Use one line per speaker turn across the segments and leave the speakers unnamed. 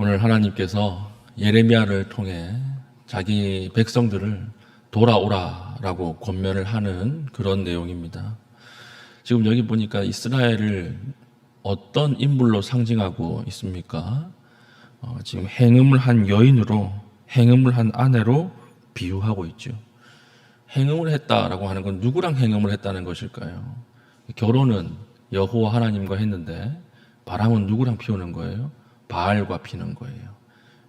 오늘 하나님께서 예레미야를 통해 자기 백성들을 돌아오라라고 권면을 하는 그런 내용입니다. 지금 여기 보니까 이스라엘을 어떤 인물로 상징하고 있습니까? 어, 지금 행음을 한 여인으로 행음을 한 아내로 비유하고 있죠. 행음을 했다라고 하는 건 누구랑 행음을 했다는 것일까요? 결혼은 여호와 하나님과 했는데 바람은 누구랑 피우는 거예요? 바알과 피는 거예요.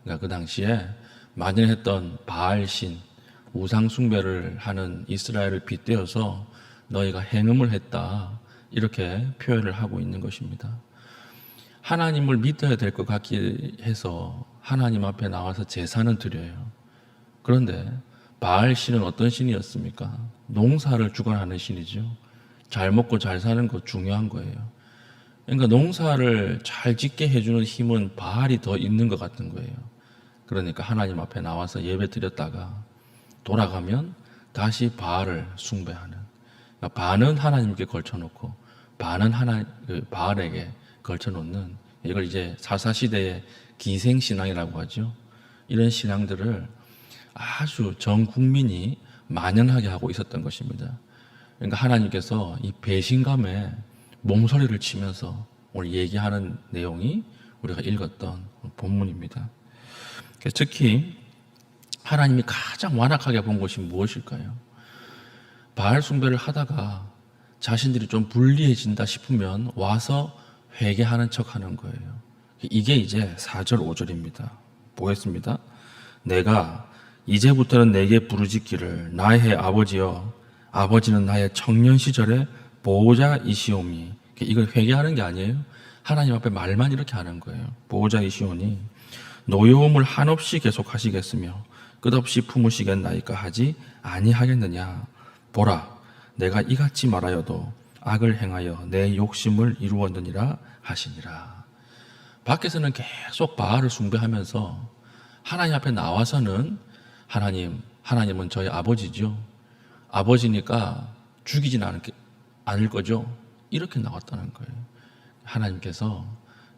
그러니까 그 당시에 만연했던 바알 신 우상 숭배를 하는 이스라엘을 빗대어서 너희가 행음을 했다 이렇게 표현을 하고 있는 것입니다. 하나님을 믿어야 될 것 같기 해서 하나님 앞에 나와서 제사는 드려요. 그런데 바알 신은 어떤 신이었습니까? 농사를 주관하는 신이죠. 잘 먹고 잘 사는 거 중요한 거예요. 그러니까 농사를 잘 짓게 해주는 힘은 바알이 더 있는 것 같은 거예요. 그러니까 하나님 앞에 나와서 예배 드렸다가 돌아가면 다시 바알을 숭배하는. 그러니까 반은 하나님께 걸쳐놓고 반은 하나 그 바알에게 걸쳐놓는 이걸 이제 사사 시대의 기생 신앙이라고 하죠. 이런 신앙들을 아주 전 국민이 만연하게 하고 있었던 것입니다. 그러니까 하나님께서 이 배신감에 몸소리를 치면서 오늘 얘기하는 내용이 우리가 읽었던 본문입니다. 특히 하나님이 가장 완악하게 본 것이 무엇일까요? 바알 숭배를 하다가 자신들이 좀 불리해진다 싶으면 와서 회개하는 척 하는 거예요. 이게 이제 4절, 5절입니다. 보겠습니다. 내가 이제부터는 내게 부르짖기를 나의 아버지여 아버지는 나의 청년 시절의 보호자이시오미 이걸 회개하는 게 아니에요. 하나님 앞에 말만 이렇게 하는 거예요. 보호자이시오니 노여움을 한없이 계속 하시겠으며 끝없이 품으시겠나이까 하지 아니하겠느냐 보라 내가 이같이 말하여도 악을 행하여 내 욕심을 이루었느니라 하시니라 밖에서는 계속 바알을 숭배하면서 하나님 앞에 나와서는 하나님 하나님은 저희 아버지죠 아버지니까 죽이진 않을, 않을 거죠 이렇게 나왔다는 거예요 하나님께서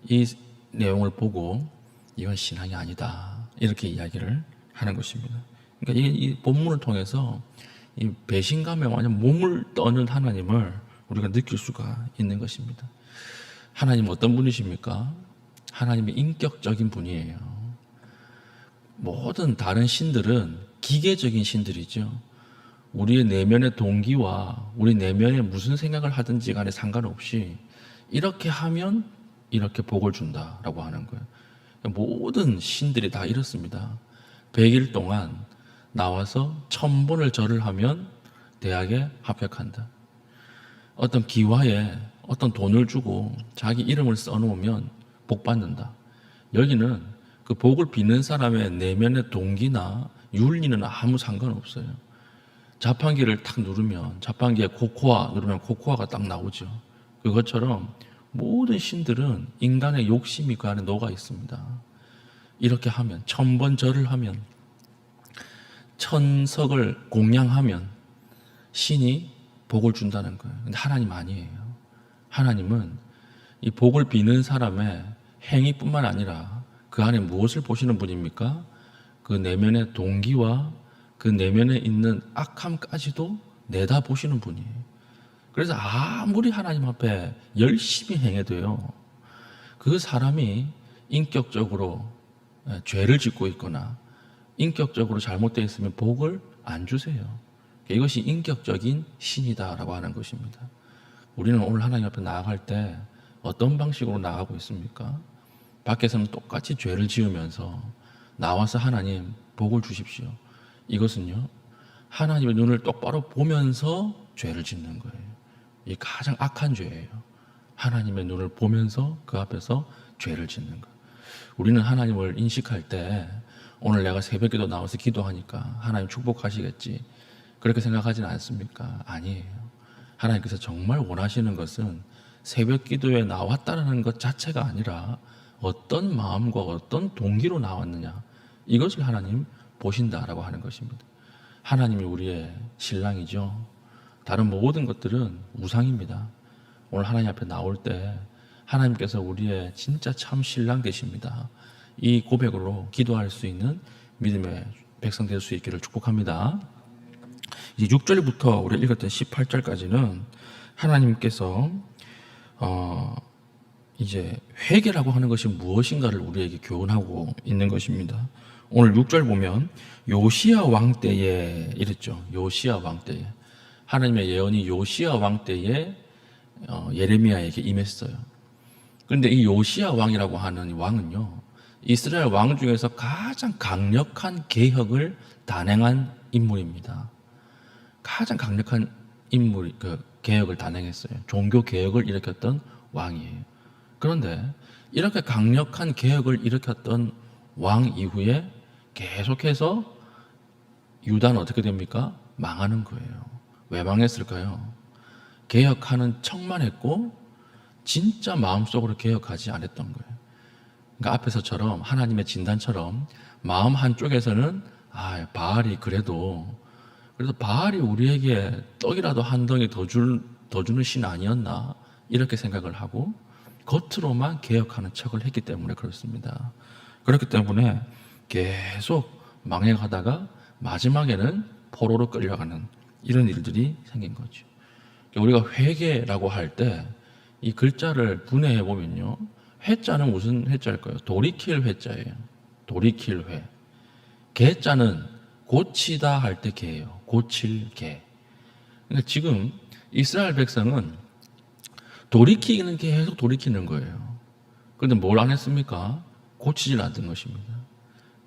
이 내용을 보고 이건 신앙이 아니다. 이렇게 이야기를 하는 것입니다. 그러니까 이, 이 본문을 통해서 이 배신감에 완전 몸을 떠는 하나님을 우리가 느낄 수가 있는 것입니다. 하나님 어떤 분이십니까? 하나님이 인격적인 분이에요. 모든 다른 신들은 기계적인 신들이죠. 우리의 내면의 동기와 우리 내면에 무슨 생각을 하든지 간에 상관없이 이렇게 하면 이렇게 복을 준다라고 하는 거예요. 모든 신들이 다 이렇습니다. 100일 동안 나와서 천번을 절을 하면 대학에 합격한다. 어떤 기와에 어떤 돈을 주고 자기 이름을 써놓으면 복 받는다. 여기는 그 복을 비는 사람의 내면의 동기나 윤리는 아무 상관없어요. 자판기를 탁 누르면 자판기에 코코아 누르면 코코아가 딱 나오죠. 그것처럼 모든 신들은 인간의 욕심이 그 안에 녹아 있습니다. 이렇게 하면 천 번 절을 하면 천석을 공양하면 신이 복을 준다는 거예요. 근데 하나님 아니에요. 하나님은 이 복을 비는 사람의 행위뿐만 아니라 그 안에 무엇을 보시는 분입니까? 그 내면의 동기와 그 내면에 있는 악함까지도 내다 보시는 분이에요. 그래서 아무리 하나님 앞에 열심히 행해도요, 그 사람이 인격적으로 예, 죄를 짓고 있거나 인격적으로 잘못되어 있으면 복을 안 주세요. 이것이 인격적인 신이다라고 하는 것입니다. 우리는 오늘 하나님 앞에 나아갈 때 어떤 방식으로 나가고 있습니까? 밖에서는 똑같이 죄를 지으면서 나와서 하나님 복을 주십시오. 이것은요, 하나님의 눈을 똑바로 보면서 죄를 짓는 거예요. 이 가장 악한 죄예요. 하나님의 눈을 보면서 그 앞에서 죄를 짓는 것. 우리는 하나님을 인식할 때 오늘 내가 새벽에도 나와서 기도하니까 하나님 축복하시겠지. 그렇게 생각하지는 않습니까? 아니에요. 하나님께서 정말 원하시는 것은 새벽 기도에 나왔다는 것 자체가 아니라 어떤 마음과 어떤 동기로 나왔느냐. 이것을 하나님 보신다라고 하는 것입니다. 하나님이 우리의 신랑이죠. 다른 모든 것들은 우상입니다. 오늘 하나님 앞에 나올 때 하나님께서 우리의 진짜 참 신랑 되십니다. 이 고백으로 기도할 수 있는 믿음의 백성 될 수 있기를 축복합니다. 이제 6절부터 우리 읽었던 18절까지는 하나님께서 어 이제 회개라고 하는 것이 무엇인가를 우리에게 교훈하고 있는 것입니다. 오늘 6절 보면 요시야 왕 때에 이랬죠. 요시야 왕 때에 하나님의 예언이 요시야 왕 때에 어, 예레미야에게 임했어요. 그런데 이 요시야 왕이라고 하는 이 왕은요. 이스라엘 왕 중에서 가장 강력한 개혁을 단행한 인물입니다. 가장 강력한 인물, 그 개혁을 단행했어요. 종교 개혁을 일으켰던 왕이에요. 그런데 이렇게 강력한 개혁을 일으켰던 왕 이후에 계속해서 유다는 어떻게 됩니까? 망하는 거예요. 왜 망했을까요? 개혁하는 척만 했고 진짜 마음속으로 개혁하지 않았던 거예요. 그러니까 앞에서처럼 하나님의 진단처럼 마음 한쪽에서는 아 바알이 그래도 그래서 바알이 우리에게 떡이라도 한 덩이 더, 줄, 더 주는 신 아니었나 이렇게 생각을 하고 겉으로만 개혁하는 척을 했기 때문에 그렇습니다. 그렇기 때문에 계속 망해가다가 마지막에는 포로로 끌려가는 이런 일들이 생긴 거죠. 우리가 회개라고 할 때 이 글자를 분해해 보면요. 회자는 무슨 회자일까요? 돌이킬 회자예요. 돌이킬 회. 개자는 고치다 할 때 개예요. 고칠 개. 그러니까 지금 이스라엘 백성은 돌이키는 계속 돌이키는 거예요. 그런데 뭘 안 했습니까? 고치질 않던 것입니다.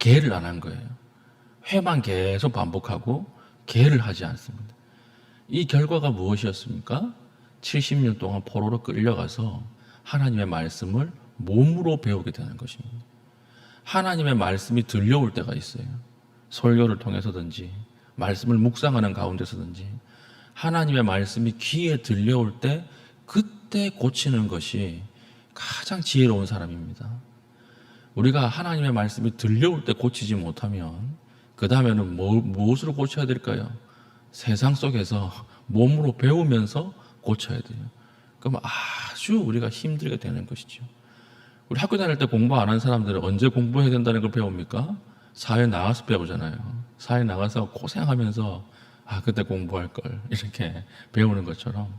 개를 안 한 거예요. 회만 계속 반복하고 개를 하지 않습니다. 이 결과가 무엇이었습니까? 70년 동안 포로로 끌려가서 하나님의 말씀을 몸으로 배우게 되는 것입니다. 하나님의 말씀이 들려올 때가 있어요. 설교를 통해서든지 말씀을 묵상하는 가운데서든지 하나님의 말씀이 귀에 들려올 때 그때 고치는 것이 가장 지혜로운 사람입니다. 우리가 하나님의 말씀이 들려올 때 고치지 못하면 그 다음에는 뭐, 무엇으로 고쳐야 될까요? 세상 속에서 몸으로 배우면서 고쳐야 돼요. 그럼 아주 우리가 힘들게 되는 것이죠. 우리 학교 다닐 때 공부 안 한 사람들은 언제 공부해야 된다는 걸 배웁니까? 사회 나가서 배우잖아요. 사회 나가서 고생하면서 아 그때 공부할 걸 이렇게 배우는 것처럼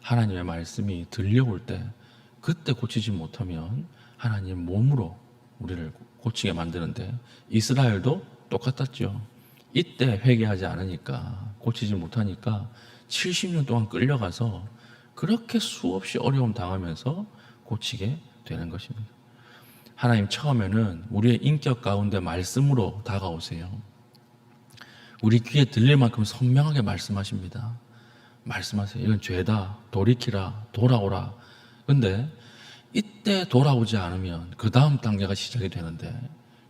하나님의 말씀이 들려올 때 그때 고치지 못하면 하나님 몸으로 우리를 고치게 만드는데 이스라엘도 똑같았죠. 이때 회개하지 않으니까 고치지 못하니까 70년 동안 끌려가서 그렇게 수없이 어려움 당하면서 고치게 되는 것입니다. 하나님 처음에는 우리의 인격 가운데 말씀으로 다가오세요. 우리 귀에 들릴 만큼 선명하게 말씀하십니다. 말씀하세요. 이건 죄다. 돌이키라. 돌아오라. 근데 이때 돌아오지 않으면 그 다음 단계가 시작이 되는데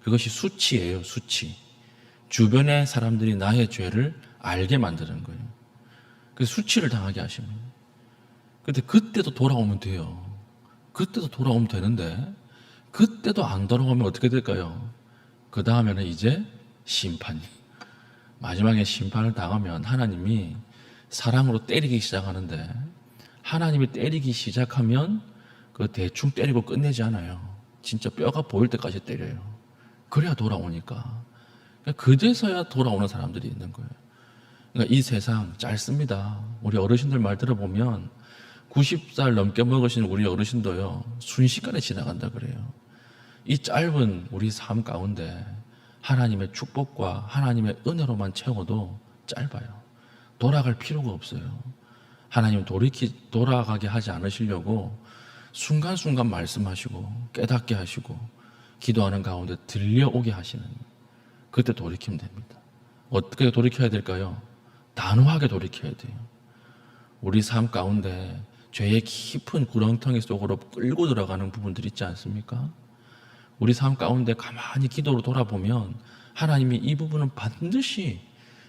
그것이 수치예요. 수치. 주변의 사람들이 나의 죄를 알게 만드는 거예요. 그 수치를 당하게 하십니다. 근데 그때도 돌아오면 돼요. 그때도 돌아오면 되는데 그때도 안 돌아오면 어떻게 될까요? 그 다음에는 이제 심판이. 마지막에 심판을 당하면 하나님이 사랑으로 때리기 시작하는데 하나님이 때리기 시작하면 그 대충 때리고 끝내지 않아요. 진짜 뼈가 보일 때까지 때려요. 그래야 돌아오니까. 그러니까 그제서야 돌아오는 사람들이 있는 거예요. 그러니까 이 세상 짧습니다. 우리 어르신들 말 들어보면 90살 넘게 먹으신 우리 어르신도요, 순식간에 지나간다 그래요. 이 짧은 우리 삶 가운데 하나님의 축복과 하나님의 은혜로만 채워도 짧아요. 돌아갈 필요가 없어요. 하나님 돌이키, 돌아가게 하지 않으시려고 순간순간 말씀하시고 깨닫게 하시고 기도하는 가운데 들려오게 하시는 그때 돌이키면 됩니다. 어떻게 돌이켜야 될까요? 단호하게 돌이켜야 돼요. 우리 삶 가운데 죄의 깊은 구렁텅이 속으로 끌고 들어가는 부분들 있지 않습니까? 우리 삶 가운데 가만히 기도로 돌아보면 하나님이 이 부분은 반드시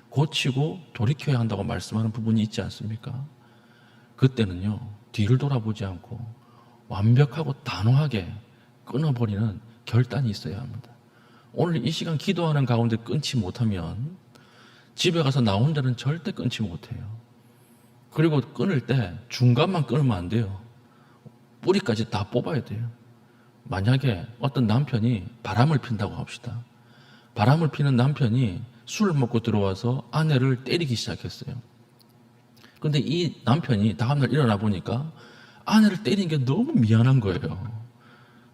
고치고 돌이켜야 한다고 말씀하는 부분이 있지 않습니까? 그때는요, 뒤를 돌아보지 않고 완벽하고 단호하게 끊어버리는 결단이 있어야 합니다. 오늘 이 시간 기도하는 가운데 끊지 못하면 집에 가서 나 혼자는 절대 끊지 못해요. 그리고 끊을 때 중간만 끊으면 안 돼요. 뿌리까지 다 뽑아야 돼요. 만약에 어떤 남편이 바람을 핀다고 합시다. 바람을 피는 남편이 술을 먹고 들어와서 아내를 때리기 시작했어요. 근데 이 남편이 다음날 일어나 보니까 아내를 때린 게 너무 미안한 거예요.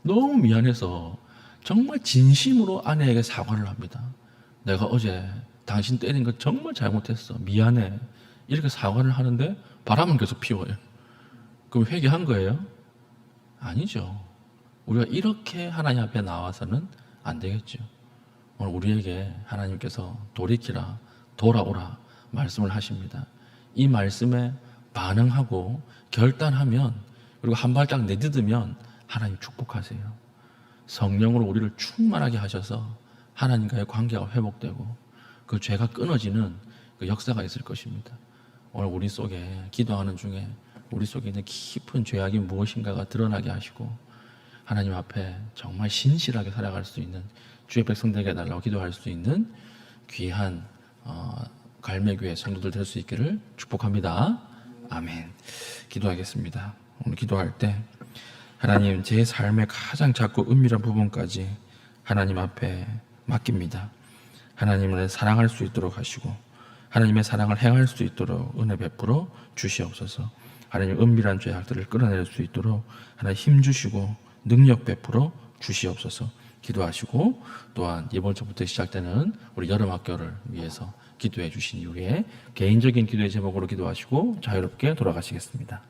너무 미안해서 정말 진심으로 아내에게 사과를 합니다. 내가 어제 당신 때린 거 정말 잘못했어. 미안해. 이렇게 사과를 하는데 바람은 계속 피워요. 그럼 회개한 거예요? 아니죠. 우리가 이렇게 하나님 앞에 나와서는 안 되겠죠. 오늘 우리에게 하나님께서 돌이키라, 돌아오라 말씀을 하십니다. 이 말씀에 반응하고 결단하면 그리고 한 발짝 내딛으면 하나님 축복하세요. 성령으로 우리를 충만하게 하셔서 하나님과의 관계가 회복되고 그 죄가 끊어지는 그 역사가 있을 것입니다. 오늘 우리 속에 기도하는 중에 우리 속에 있는 깊은 죄악이 무엇인가가 드러나게 하시고 하나님 앞에 정말 신실하게 살아갈 수 있는 주의 백성 되게 해달라고 기도할 수 있는 귀한 어, 갈매교회 성도들 될 수 있기를 축복합니다. 아멘. 기도하겠습니다. 오늘 기도할 때 하나님 제 삶의 가장 작고 은밀한 부분까지 하나님 앞에 맡깁니다. 하나님을 사랑할 수 있도록 하시고 하나님의 사랑을 행할 수 있도록 은혜 베풀어 주시옵소서. 하나님 은밀한 죄악들을 끌어낼 수 있도록 하나님 힘 주시고 능력 베풀어 주시옵소서. 기도하시고 또한 이번 주부터 시작되는 우리 여름 학교를 위해서 기도해 주신 이후에 개인적인 기도의 제목으로 기도하시고 자유롭게 돌아가시겠습니다.